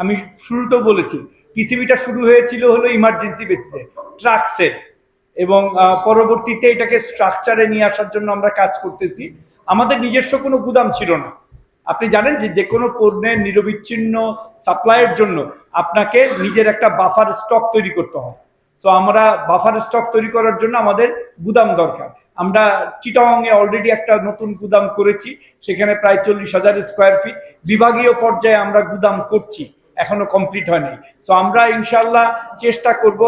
আমি শুরুতেও বলেছি পিসিবিটা শুরু হয়েছিল হলো ইমার্জেন্সি বেসিসে ট্রাকসের এবং পরবর্তীতে এটাকে স্ট্রাকচারে নিয়ে আসার জন্য আমরা কাজ করতেছি। আমাদের নিজস্ব কোনো গুদাম ছিল না। আপনি জানেন যে যে কোনো পণ্যের নিরবিচ্ছিন্ন সাপ্লাইয়ের জন্য আপনাকে নিজের একটা বাফার স্টক তৈরি করতে হয়। সো আমরা বাফার স্টক তৈরি করার জন্য আমাদের গুদাম দরকার। আমরা চিটাংয়ে অলরেডি একটা নতুন গুদাম করেছি, সেখানে প্রায় চল্লিশ হাজার স্কোয়ার ফিট বিভাগীয় পর্যায়ে আমরা গুদাম করছি। এখনও কমপ্লিট হয়নি। সো আমরা ইনশাল্লাহ চেষ্টা করব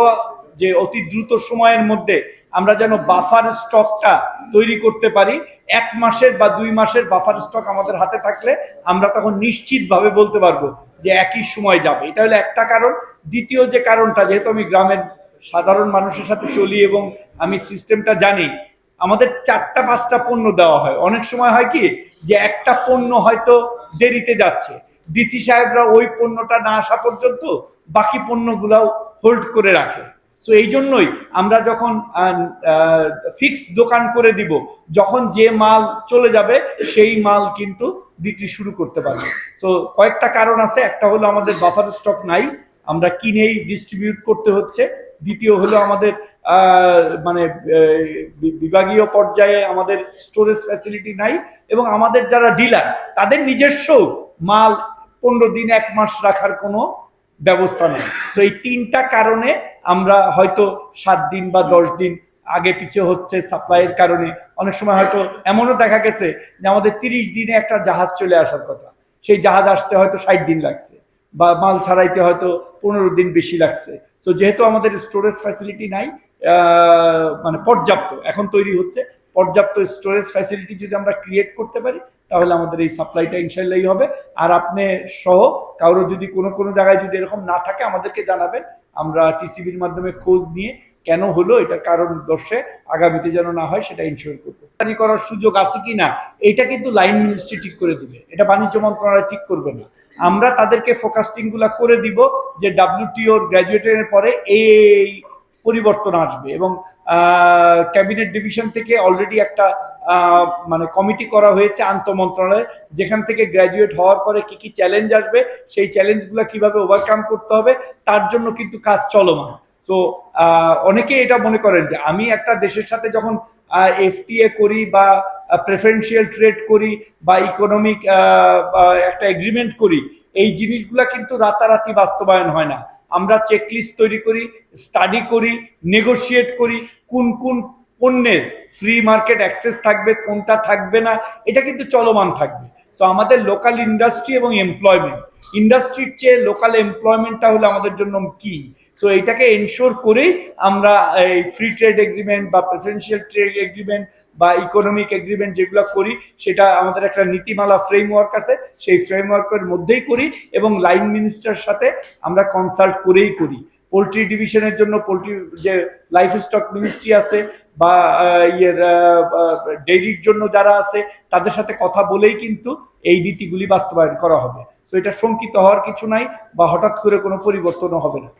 যে অতি দ্রুত সময়ের মধ্যে আমরা যেন বাফার স্টকটা তৈরি করতে পারি। এক মাসের বা দুই মাসের বাফার স্টক আমাদের হাতে থাকলে আমরা তখন নিশ্চিতভাবে বলতে পারব যে একই সময় যাবে। এটা হলো একটা কারণ। দ্বিতীয় যে কারণটা, যেহেতু আমি গ্রামের সাধারণ মানুষের সাথে চলি এবং আমি সিস্টেমটা জানি, আমাদের চারটা পাঁচটা পণ্য দেওয়া হয়। অনেক সময় হয় কি যে একটা পণ্য হয়তো দেরিতে যাচ্ছে। ডিসি সাহেবরা ওই পণ্যটা না আসা পর্যন্ত বাকি পণ্যগুলাও হোল্ড করে রাখে। সো এই জন্যই আমরা যখন ফিক্সড দোকান করে দিব, যখন যে মাল চলে যাবে, সেই মাল কিন্তু বিক্রি শুরু করতে পারবে। সো কয়েকটা কারণ আছে, একটা হলো আমাদের বাফার স্টক নাই, আমরা কিনেই ডিস্ট্রিবিউট করতে হচ্ছে। দ্বিতীয় হলো আমাদের মানে বিভাগীয় পর্যায়ে আমাদের স্টোরেজ ফ্যাসিলিটি নাই এবং আমাদের যারা ডিলার তাদের নিজস্ব মাল পনেরো দিন, এক মাস রাখার কোনো ব্যবস্থা নেই। তো এই তিনটা কারণে আমরা হয়তো সাত দিন বা দশ দিন আগে পিছিয়ে হচ্ছে সাপ্লাইয়ের কারণে। অনেক সময় হয়তো এমনও দেখা গেছে যে আমাদের তিরিশ দিনে একটা জাহাজ চলে আসার কথা। সেই জাহাজ আসতে হয়তো ষাট দিন লাগছে বা মাল ছাড়াইতে হয়তো পনেরো দিন বেশি লাগছে। তো যেহেতু আমাদের স্টোরেজ ফ্যাসিলিটি নাই মানে পর্যাপ্ত, এখন তৈরি হচ্ছে পর্যাপ্ত স্টোরেজ ফ্যাসিলিটি যদি আমরা ক্রিয়েট করতে পারি, তাহলে আমাদের এই সাপ্লাইটা ইনশাল্লাহই হবে। আর আপনি সহ কারও যদি কোনো কোনো জায়গায় যদি এরকম না থাকে, আমাদেরকে জানাবেন। আমরা টিসিবির মাধ্যমে খোঁজ নিয়ে কেন হলো এটা কারণ দর্শে আগামীতে যেন না হয়, সেটা ইনশিওর করব। রপ্তানি করার সুযোগ আছে কি না এটা কিন্তু লাইন মিনিস্ট্রি ঠিক করে দিবে। এটা বাণিজ্য মন্ত্রণালয় ঠিক করবে না। আমরা তাদেরকে ফোকাস্টিংগুলা করে দিব যে ডাব্লিউটিওর গ্র্যাজুয়েটের পরে এই পরিবর্তন আসবে এবং ক্যাবিনেট ডিভিশন থেকে অলরেডি একটা মানে কমিটি করা হয়েছে আন্তঃ মন্ত্রণালয়ে, যেখান থেকে গ্র্যাজুয়েট হওয়ার পরে কি কি চ্যালেঞ্জ আসবে, সেই চ্যালেঞ্জগুলো কীভাবে ওভারকাম করতে হবে, তার জন্য কিন্তু কাজ চলমান। সো অনেকে এটা মনে করেন যে আমি একটা দেশের সাথে যখন এফটিএ করি বা প্রেফারেন্সিয়াল ট্রেড করি বা ইকোনমিক একটা এগ্রিমেন্ট করি এই জিনিসগুলা কিন্তু রাতারাতি বাস্তবায়ন হয় না। আমরা চেকলিস্ট তৈরি করি স্টাডি করি নেগোসিয়েট করি, কোন কোন পণ্যের ফ্রি মার্কেট অ্যাক্সেস থাকবে, কোনটা থাকবে না, এটা কিন্তু চলমান থাকবে। সো আমাদের লোকাল ইন্ডাস্ট্রি এবং এমপ্লয়মেন্ট ইন্ডাস্ট্রির চেয়ে লোকাল এমপ্লয়মেন্টটা হলো আমাদের জন্য কি সো এটাকে এনশোর করেই আমরা এই ফ্রি ট্রেড এগ্রিমেন্ট বা প্রেফারেন্সিয়াল ট্রেড এগ্রিমেন্ট বা ইকোনমিক এগ্রিমেন্ট যেগুলো করি, সেটা আমাদের একটা নীতিমালা ফ্রেমওয়ার্ক আছে। সেই ফ্রেমওয়ার্কের মধ্যেই করি এবং লাইন মিনিস্টার সাথে আমরা কনসাল্ট করেই করি। পোলট্রি ডিভিশনের জন্য পোলট্রি যে লাইফ স্টক মিনিস্ট্রি আছে বা ইয়ের ডেইরির জন্য যারা আছে, তাদের সাথে কথা বলেই কিন্তু এই নীতিগুলি বাস্তবায়ন করা হবে। তো এটা শঙ্কিত হওয়ার কিছু নাই বা হঠাৎ করে কোনো পরিবর্তনও হবে না।